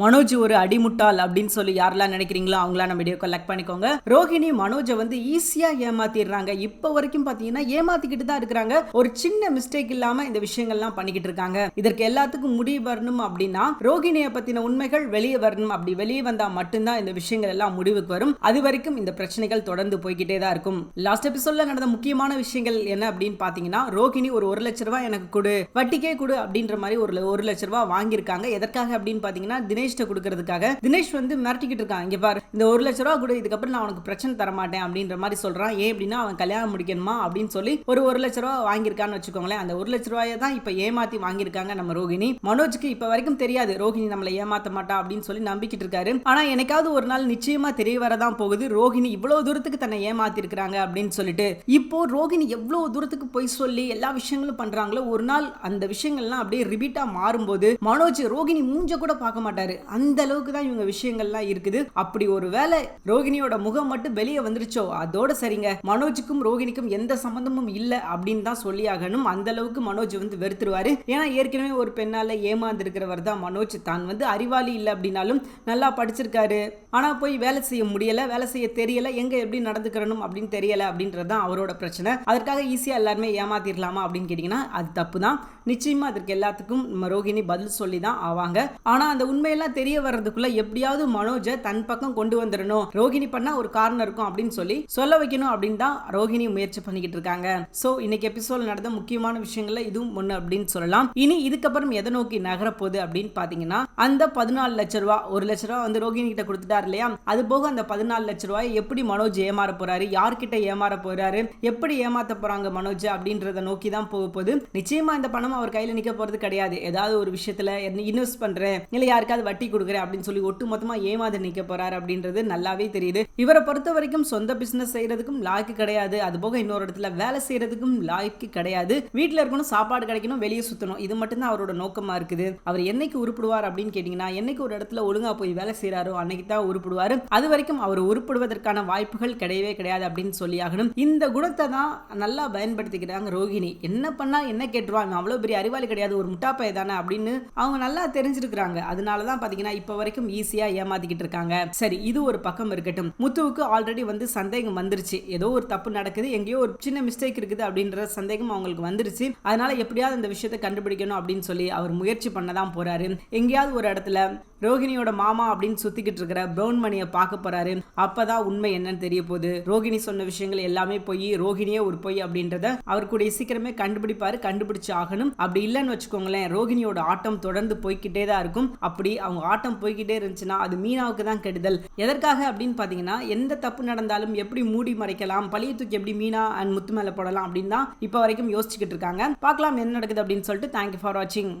மனோஜ் ஒரு அடிமுட்டாள் அப்படின்னு சொல்லி யாரெல்லாம் நினைக்கிறீங்களோ அவங்களாம் நம்ம வீடியோ கலெக்ட் பண்ணிக்கோங்க. ரோஹிணி மனோஜை வந்து ஈஸியா ஏமாத்திடுறாங்க. இப்போ வரைக்கும் பாத்தீங்கன்னா ஏமாத்திக்கிட்டு தான் இருக்கிறாங்க. ஒரு சின்ன மிஸ்டேக் இல்லாம இந்த விஷயங்கள்லாம் பண்ணிக்கிட்டு இருக்காங்க. இதற்கு எல்லாத்துக்கும் முடிவு வரணும் அப்படின்னா ரோஹிணியை பத்தின உண்மைகள் வெளியே வரணும். அப்படி வெளியே வந்தா மட்டும்தான் இந்த விஷயங்கள் எல்லாம் முடிவுக்கு வரும். அது வரைக்கும் இந்த பிரச்சனைகள் தொடர்ந்து போய்கிட்டே தான் இருக்கும். லாஸ்ட் எபிசோட்ல நடந்த முக்கியமான விஷயங்கள் என்ன அப்படின்னு பாத்தீங்கன்னா ரோஹிணி ஒரு ஒரு லட்ச ரூபாய் எனக்கு கொடு வட்டிக்கே கொடு அப்படின்ற மாதிரி ஒரு ஒரு லட்ச ரூபாய் வாங்கியிருக்காங்க. எதற்காக அப்படின்னு பாத்தீங்கன்னா தினேஷ்ட கொடுக்கறதுக்காக தினேஷ் வந்து மிரட்டிக்கிட்டு இருக்கான். இங்க பாரு இந்த ஒரு லட்ச ரூபா கொடு இதுக்கப்புறம் நான் உனக்கு பிரச்சனை தரமாட்டேன் அப்படின்ற மாதிரி சொல்றான். ஏன் அப்படின்னா அவன் கல்யாணம் முடிக்கணுமா அப்படின்னு சொல்லி ஒரு ஒரு லட்ச ரூபா வாங்கியிருக்கான்னு வச்சுக்கோங்களேன். அந்த ஒரு லட்ச ரூபாயை தான் இப்போ ஏமாத்தி வாங்கியிருக்காங்க நம்ம ரோகிணி. மனோஜ்க்கு இப்ப வரைக்கும் தெரியாது ரோகிணி நம்மளை ஏமாத்த மாட்டா அப்படின்னு சொல்லி நம்பிக்கிட்டு இருக்காரு. ஆனா எனக்காவது ஒரு நாள் நிச்சயமா தெரிய வரதான் போகுது. ரோகிணி இவ்வளவு தூரத்துக்கு தன்னை ஏமாத்திருக்கிறாங்க அப்படின்னு சொல்லிட்டு. இப்போ ரோகிணி எவ்வளவு தூரத்துக்கு போய் சொல்லி எல்லா விஷயங்களும் பண்றாங்களோ ஒரு நாள் அந்த விஷயங்கள்லாம் அப்படியே ரிபீட்டா மாறும்போது மனோஜ் ரோகிணி மூஞ்ச கூட பார்க்க மாட்டாரு. அந்த அளவுக்கு தான் இவங்க விஷயங்கள்லாம் இருக்குது. அப்படி ஒரு வேலை ரோகிணியோட முகம் மட்டும் வெளியே வந்துருச்சோ? அதோட சரிங்க. மனோஜுக்கும் ரோகிணிக்கும் எந்த சம்பந்தமும் இல்லை அப்படின்னு தான் சொல்லி ஆகணும். அந்த அளவுக்கு மனோஜ் வந்து வெறுத்துருவாரு. ஏன்னா ஏற்கனவே ஒரு பெண்ணால ஏமாந்துருக்கிறவர் தான் மனோஜ். தான் வந்து அறிவாளி இல்லை அப்படின்னாலும் நல்லா படிச்சிருக்காரு. ஆனா போய் வேலை செய்ய முடியல வேலை செய்ய தெரியல எங்க எப்படி நடந்துக்கிறணும் அப்படின்னு தெரியல அப்படின்றது தான் அவரோட பிரச்சனை. அதற்காக ஈஸியா எல்லாருமே ஏமாத்திடலாமா அப்படின்னு கேட்டீங்கன்னா அது தப்பு தான். நிச்சயமா அதற்கு எல்லாத்துக்கும் நம்ம ரோகிணி பதில் சொல்லி தான் ஆவாங்க. ஆனா அந்த உண்மையில உண்மையெல்லாம் தெரிய வர்றதுக்குள்ள எப்படியாவது மனோஜை தன் பக்கம் கொண்டு வந்துடணும். ரோஹிணி பண்ணா ஒரு காரணம் இருக்கும் அப்படின்னு சொல்லி சொல்ல வைக்கணும் அப்படின்னு தான் ரோஹிணி முயற்சி பண்ணிக்கிட்டு இருக்காங்க. சோ இன்னைக்கு எபிசோட் நடந்த முக்கியமான விஷயங்கள்ல இதுவும் ஒண்ணு அப்படின்னு சொல்லலாம். இனி இதுக்கப்புறம் எதை நோக்கி நகர போகுது அப்படின்னு பாத்தீங்கன்னா அந்த பதினாலு லட்ச ரூபா ஒரு லட்ச ரூபா வந்து ரோஹிணி கிட்ட கொடுத்துட்டார் இல்லையா? அது போக அந்த பதினாலு லட்ச ரூபாய் எப்படி மனோஜ் ஏமாற போறாரு? யார்கிட்ட ஏமாற போறாரு? எப்படி ஏமாத்த போறாங்க மனோஜ் அப்படின்றத நோக்கி தான் போக போகுது. நிச்சயமா இந்த பணம் அவர் கையில நிக்க போறது கிடையாது. ஏதாவது ஒரு விஷயத்துல இன்வெஸ்ட் பண்றேன். இல்ல யாருக்காவது வட்டி கொடுக்குறேன் அப்படின்னு சொல்லி ஒட்டு மொத்தமாக ஏமாந்து நிற்க போகிறார் அப்படின்றது நல்லாவே தெரியுது. இவரை பொறுத்த வரைக்கும் சொந்த பிஸ்னஸ் செய்கிறதுக்கும் லாய்க்கு கிடையாது. அது போக இன்னொரு இடத்துல வேலை செய்கிறதுக்கும் லாய்க்கு கிடையாது. வீட்டில் இருக்கணும் சாப்பாடு கிடைக்கணும் வெளியே சுற்றணும் இது மட்டும்தான் அவரோட நோக்கமாக இருக்குது. அவர் என்னைக்கு உருப்பிடுவார் அப்படின்னு கேட்டிங்கன்னா என்னைக்கு ஒரு இடத்துல ஒழுங்காக போய் வேலை செய்கிறாரோ அன்னைக்கு தான் உருப்பிடுவார். அது வரைக்கும் அவர் உருப்பிடுவதற்கான வாய்ப்புகள் கிடையவே கிடையாது அப்படின்னு சொல்லி ஆகணும். இந்த குணத்தை தான் நல்லா பயன்படுத்திக்கிறாங்க ரோகிணி. என்ன பண்ணால் என்ன கேட்டுருவாங்க? அவ்வளோ பெரிய அறிவாளி கிடையாது. ஒரு முட்டாப்பை தானே அப்படின்னு அவங்க நல்லா தெரிஞ்சிருக்கிறாங்க. அதனால தான் பாத்தீங்கன்னா இப்போ வரைக்கும் ஈஸியா ஏமாத்திக்கிட்டு இருக்காங்க. சரி இது ஒரு பக்கம் இருக்கட்டும். முத்துவுக்கு ஆல்ரெடி வந்து சந்தேகம் வந்துருச்சு. ஏதோ ஒரு தப்பு நடக்குது எங்கேயோ ஒரு சின்ன மிஸ்டேக் இருக்குது அப்படின்ற சந்தேகம் அவங்களுக்கு வந்துருச்சு. அதனால எப்படியாவது அந்த விஷயத்தை கண்டுபிடிக்கணும் அப்படின்னு சொல்லி அவர் முயற்சி பண்ணதான் போறாரு. எங்கேயாவது ஒரு இடத்துல ரோகிணியோட மாமா அப்படின்னு சுத்திக்கிட்டு இருக்கிற பிரவுன் மணியை பார்க்க போறாரு. அப்பதான் உண்மை என்னன்னு தெரிய போகுது. ரோகிணி சொன்ன விஷயங்கள் எல்லாமே போய் ரோகிணியே ஒரு பொய் அப்படின்றத அவர் கூட சீக்கிரமே கண்டுபிடிப்பாரு கண்டுபிடிச்சு ஆகணும் அப்படி இல்லைன்னு வச்சுக்கோங்களேன் ரோகிணியோட ஆட்டம் தொடர்ந்து போய்கிட்டே தான் இருக்கும். அப்படி அவங்க ஆட்டம் போய்கிட்டே இருந்துச்சுன்னா அது மீனாவுக்கு தான் கெடுதல். எதற்காக அப்படின்னு பார்த்தீங்கன்னா எந்த தப்பு நடந்தாலும் எப்படி மூடி மறைக்கலாம் பழைய தூக்கி எப்படி மீனா அண்ட் முத்து மேலே போடலாம் அப்படின்னு தான் இப்போ வரைக்கும் யோசிச்சுக்கிட்டு இருக்காங்க. பார்க்கலாம் என்ன நடக்குது அப்படின்னு சொல்லிட்டு தேங்க்யூ ஃபார் வாட்சிங்